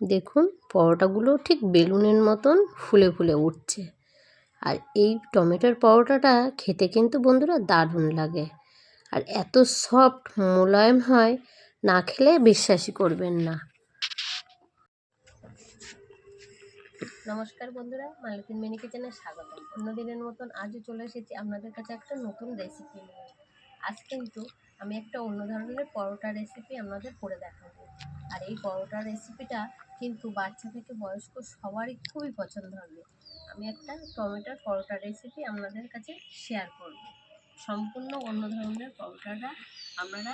দেখুন, পরোটাগুলো ঠিক বেলুনের মতন ফুলে ফুলে উঠছে। আর এই টমেটোর পরোটাটা খেতে কিন্তু বন্ধুরা দারুণ লাগে। আর এত সফট মোলায়েম হয়, না খেলে বিশ্বাসই করবেন না। নমস্কার বন্ধুরা, মালকিন মিনি কিচেনে স্বাগত। অন্য দিনের মতন আজও চলে এসেছি আপনাদের কাছে একটা নতুন রেসিপি নিয়ে। আজ কিন্তু আমি একটা অন্য ধরনের পরোটা রেসিপি আপনাদের করে দেখাবো। আর এই পরোটা রেসিপিটা কিন্তু বাচ্চা থেকে বয়স্ক সবারই খুবই পছন্দ হবে। আমি একটা টমেটোর পরোটা রেসিপি আপনাদের কাছে শেয়ার করব। সম্পূর্ণ অন্য ধরনের পরোটাটা আপনারা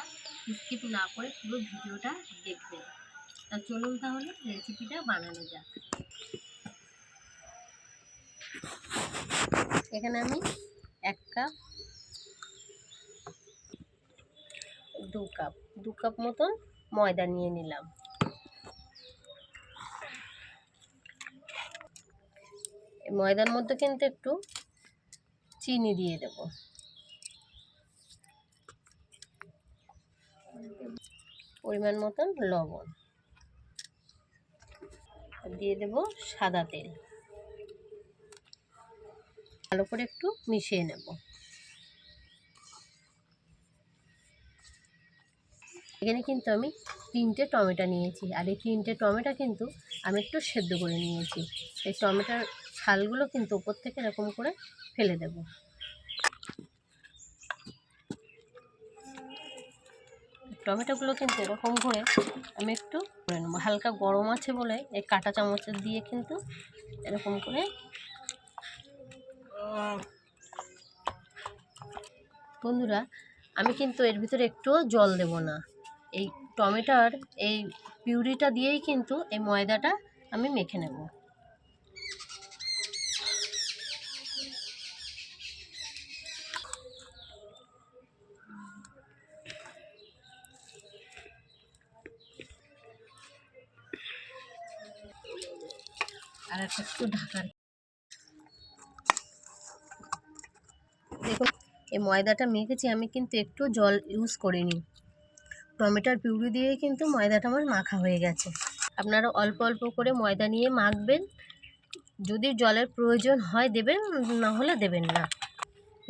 স্কিপ না করে পুরো ভিডিওটা দেখবেন। তা চলুন তাহলে রেসিপিটা বানানো যাক। এখানে আমি এক কাপ দু কাপ দু কাপ মতন ময়দা নিয়ে নিলাম। ময়দার মধ্যে কিন্তু একটু চিনি দিয়ে দেব। পরিমাণ মতন লবণ। দিয়ে দেব সাদা তেল। ভালো করে একটু মিশিয়ে নেব। এখানে কিন্তু আমি তিনটে টমেটো নিয়েছি। আর এই তিনটে টমেটো কিন্তু আমি একটু সেদ্ধ করে নিয়েছি। এই টমেটোর ছালগুলো কিন্তু উপর থেকে এরকম করে ফেলে দেব। টমেটোগুলো কিন্তু এরকম করে আমি একটু করে নেব। হালকা গরম আছে বলে এই কাঁটা চামচের দিয়ে কিন্তু এরকম করে বন্ধুরা, আমি কিন্তু এর ভিতরে একটুও জল দেব না। এই টমেটোর এই পিউরিটা দিয়েই কিন্তু এই ময়দাটা আমি মেখে নেব। আর একটা ঢাকার। দেখুন, এই ময়দাটা মেখেছি, আমি কিন্তু একটু জল ইউজ করিনি। টমেটোর পিউরি দিয়ে কিন্তু ময়দাটা আমার মাখা হয়ে গেছে। আপনারা অল্প অল্প করে ময়দা নিয়ে মাখবেন। যদি জলের প্রয়োজন হয় দেবেন, না হলে দেবেন না।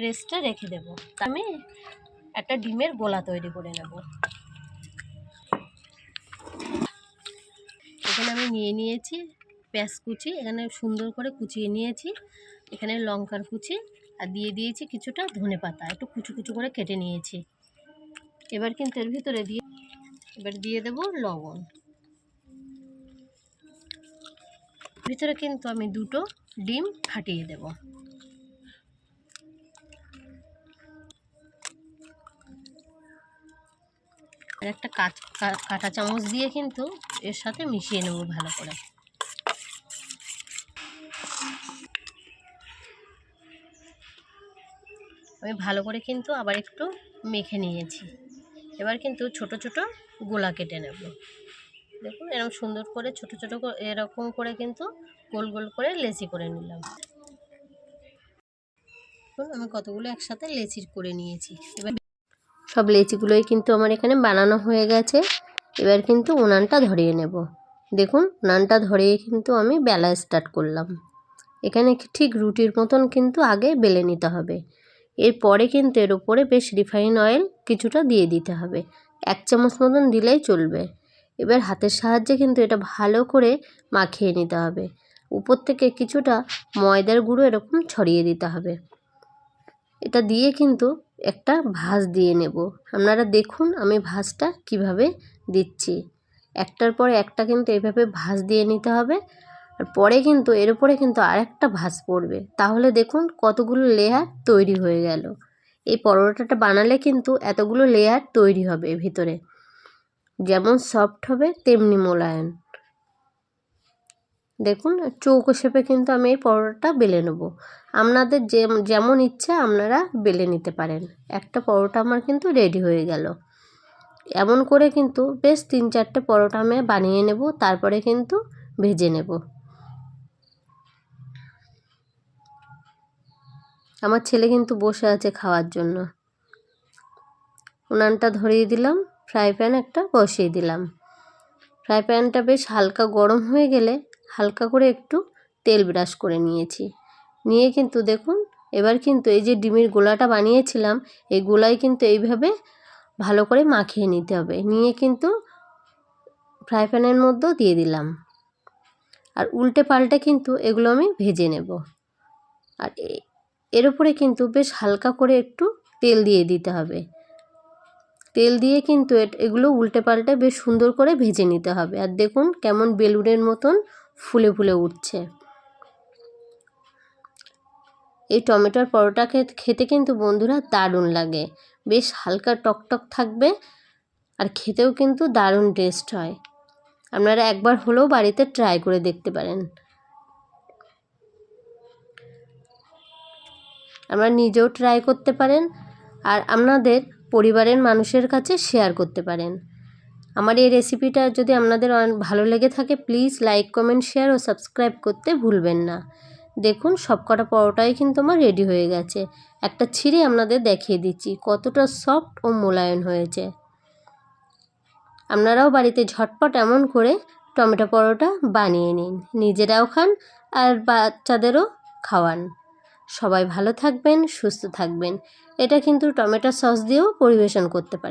রেস্টটা রেখে দেব। আমি একটা ডিমের গোলা তৈরি করে নেব। এখানে আমি নিয়ে নিয়েছি পেঁয়াজ কুচি এখানে সুন্দর করে কুচিয়ে নিয়েছি। এখানে লঙ্কার কুচি আর দিয়ে দিয়েছি কিছুটা ধনে পাতা। একটু কুচু কুচু করে কেটে নিয়েছি। এবার কিন্তু এর ভিতরে দিয়ে, এবার দিয়ে দেব লবণ। ভিতরে কিন্তু আমি দুটো ডিম ফাটিয়ে দেব। একটা কাঁটা চামচ দিয়ে কিন্তু এর সাথে মিশিয়ে নেব ভালো করে। আমি ভালো করে কিন্তু আবার একটু মেখে নিয়েছি। এবার কিন্তু ছোট ছোট গোলা কেটে নেব। দেখুন এরকম সুন্দর করে ছোট ছোট এরকম করে কিন্তু গোল গোল করে লেচি করে নিলাম। দেখুন, আমি কতগুলো একসাথে লেচির করে নিয়েছি। এবার সব লেচিগুলোই কিন্তু আমার এখানে বানানো হয়ে গেছে। এবার কিন্তু উনানটা ধরিয়ে নেব। দেখুন, উনানটা ধরিয়ে কিন্তু আমি বেলা স্টার্ট করলাম। এখানে ঠিক রুটির মতন কিন্তু আগে বেলে নিতে হবে। এরপরে কিন্তু এর উপরে বেশ রিফাইন অয়েল কিছুটা দিয়ে দিতে হবে। এক চামচ মতন দিলেই চলবে। এবার হাতের সাহায্যে কিন্তু এটা ভালো করে মাখিয়ে নিতে হবে। উপর থেকে কিছুটা ময়দার গুঁড়ো এরকম ছড়িয়ে দিতে হবে। এটা দিয়ে কিন্তু একটা ভাঁজ দিয়ে নেব। আপনারা দেখুন আমি ভাঁজটা কীভাবে দিচ্ছি। একটার পরে একটা কিন্তু এভাবে ভাঁজ দিয়ে নিতে হবে। আর পরে কিন্তু, এর উপরে কিন্তু আরেকটা ভাঁজ পড়বে। তাহলে দেখুন কতগুলো লেয়ার তৈরি হয়ে গেল। এই পরোটাটা বানালে কিন্তু এতগুলো লেয়ার তৈরি হবে ভিতরে। যেমন সফট হবে, তেমনি মোলায়েম। দেখুন, চৌকো শেপে কিন্তু আমি এই পরোটাটা বেলে নেব। আপনাদের যে, যেমন ইচ্ছা আপনারা বেলে নিতে পারেন। একটা পরোটা আমার কিন্তু রেডি হয়ে গেল। এমন করে কিন্তু বেশ তিন চারটে পরোটা আমি বানিয়ে নেব, তারপরে কিন্তু ভেজে নেব। আমার ছেলে কিন্তু বসে আছে খাওয়ার জন্য। উনানটা ধরিয়ে দিলাম, ফ্রাই প্যান একটা বসিয়ে দিলাম। ফ্রাই প্যানটা বেশ হালকা গরম হয়ে গেলে হালকা করে একটু তেল ব্রাশ করে নিয়েছি। নিয়ে কিন্তু দেখুন, এবার কিন্তু এই যে ডিমের গোলাটা বানিয়েছিলাম, এই গোলায় কিন্তু এইভাবে ভালো করে মাখিয়ে নিতে হবে। নিয়ে কিন্তু ফ্রাই প্যানের মধ্যেও দিয়ে দিলাম। আর উল্টে পাল্টে কিন্তু এগুলো আমি ভেজে নেব। আর এর উপরে কিন্তু বেশ হালকা করে একটু তেল দিয়ে দিতে হবে। তেল দিয়ে কিন্তু এগুলো উল্টে পাল্টে বেশ সুন্দর করে ভেজে নিতে হবে। আর দেখুন কেমন বেলুনের মতন ফুলে ফুলে উঠছে। এই টমেটোর পরোটা খেতে কিন্তু বন্ধুরা দারুণ লাগে। বেশ হালকা টকটক থাকবে আর খেতেও কিন্তু দারুণ টেস্ট হয়। আপনারা একবার হলেও বাড়িতে ট্রাই করে দেখতে পারেন। আমরা নিজেও ট্রাই করতে পারেন আর আপনাদের পরিবারের মানুষের কাছে শেয়ার করতে পারেন। আমার এই রেসিপিটা যদি আপনাদের ভালো লেগে থাকে প্লিজ লাইক কমেন্ট শেয়ার ও সাবস্ক্রাইব করতে ভুলবেন না। দেখুন সব কটা পরোটাই কিন্তু আমার রেডি হয়ে গেছে। একটা ছিঁড়ে আপনাদের দেখিয়ে দিচ্ছি, কতটা সফট ও মোলায়েম হয়েছে। আপনারাও বাড়িতে ঝটপট এমন করে টমেটো পরোটা বানিয়ে নিন। নিজেরাও খান আর বাচ্চাদেরও খাওয়ান। সবাই ভালো থাকবেন সুস্থ থাকবেন। এটা কিন্তু টমেটো সস দিয়েও পরিবেশন করতে পারেন।